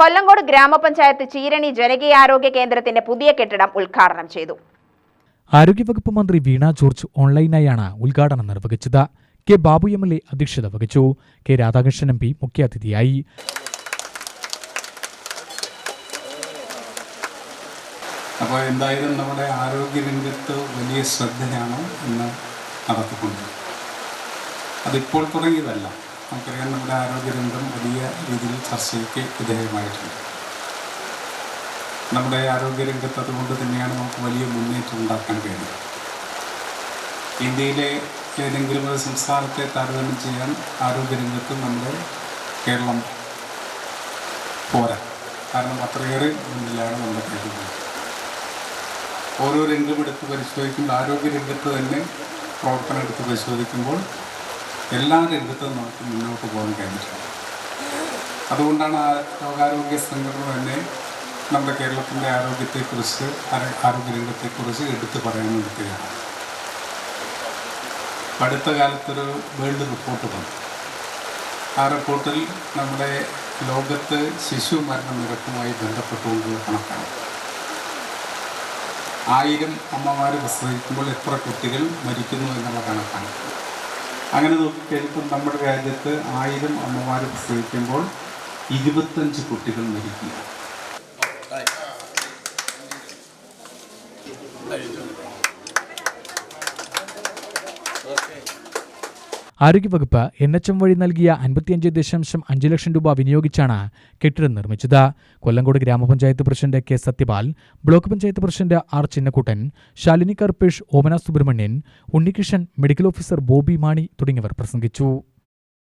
കൊല്ലങ്കോട് ഗ്രാമപഞ്ചായത്ത് ചീരണി ജനകീയാരോഗ്യ കേന്ദ്രത്തിന്റെ പുതിയ കെട്ടിടം ഉദ്ഘാടനം ചെയ്തു. ആരോഗ്യവകുപ്പ് മന്ത്രി വീണ ജോർജ് ഓൺലൈനായാണ് ഉദ്ഘാടനം നിർവഹിച്ചത്. K Babu M L A അധ്യക്ഷത വഹിച്ചു. കെ രാധാകൃഷ്ണൻ എം പി മുഖ്യാതിഥിയായി. അപ്പോൾ എന്തായാലും നമ്മുടെ ആരോഗ്യരംഗത്ത് വലിയ ശ്രദ്ധയാണ് ഇന്ന് നടത്തിക്കൊണ്ടത് അതിപ്പോൾ തുടങ്ങിയതല്ല. നമുക്കറിയാം നമ്മുടെ ആരോഗ്യരംഗം വലിയ രീതിയിൽ ചർച്ചയ്ക്ക് വിധേയമായിട്ടുണ്ട്. നമ്മുടെ ആരോഗ്യരംഗത്ത് അതുകൊണ്ട് തന്നെയാണ് നമുക്ക് വലിയ മുന്നേറ്റം ഉണ്ടാക്കാൻ കഴിയുന്നത്. ഇന്ത്യയിലെ ഏതെങ്കിലും ഒരു സംസ്ഥാനത്തെ താരതമ്യം ചെയ്യാൻ ആരോഗ്യരംഗത്ത് നമ്മുടെ കേരളം പോരാ. കാരണം അത്രയേറെ മുന്നിലാണ് നമ്മുടെ കേരളം. ഓരോ രംഗമെടുത്ത് പരിശോധിക്കുമ്പോൾ ആരോഗ്യരംഗത്ത് തന്നെ പ്രവർത്തനം എടുത്ത് പരിശോധിക്കുമ്പോൾ എല്ലാ രംഗത്തും നമുക്ക് മുന്നോട്ട് പോകാൻ കഴിഞ്ഞിട്ടുണ്ട്. അതുകൊണ്ടാണ് ആ ലോകാരോഗ്യ സംഘടന തന്നെ നമ്മുടെ കേരളത്തിന്റെ ആരോഗ്യത്തെക്കുറിച്ച് ആരോ- ആരോഗ്യരംഗത്തെക്കുറിച്ച് എടുത്തു പറയാൻ നിൽക്കുകയാണ് അടുത്ത കാലത്തൊരു വേൾഡ് റിപ്പോർട്ട് വന്നു. ആ റിപ്പോർട്ടിൽ നമ്മുടെ ലോകത്ത് ശിശു മരണ നിരക്കുമായി ബന്ധപ്പെട്ടുകൊണ്ടുള്ള കണക്കാണ്. ആയിരം അമ്മമാർ പ്രസവിക്കുമ്പോൾ എത്ര കുട്ടികൾ മരിക്കുന്നു എന്നുള്ള കണക്കാണ്. അങ്ങനെ നോക്കിക്കഴിഞ്ഞപ്പോൾ നമ്മുടെ രാജ്യത്ത് ആയിരം അമ്മമാർ പ്രസവിക്കുമ്പോൾ ഇരുപത്തഞ്ച് കുട്ടികൾ മരിക്കുക ആരോഗ്യവകുപ്പ് എൻ എച്ച് എം വഴി നൽകിയ അൻപത്തിയഞ്ച് ദശാംശം അഞ്ച് ലക്ഷം രൂപ വിനിയോഗിച്ചാണ് കെട്ടിടം നിർമ്മിച്ചത്. Kollengode grama panchayat president K Sathyapal block panchayat president R Chinnakuttan Shalini Karpesh Omana Subramanian Unnikrishnan medical officer Bobby Mani തുടങ്ങിയവർ പ്രസംഗിച്ചു.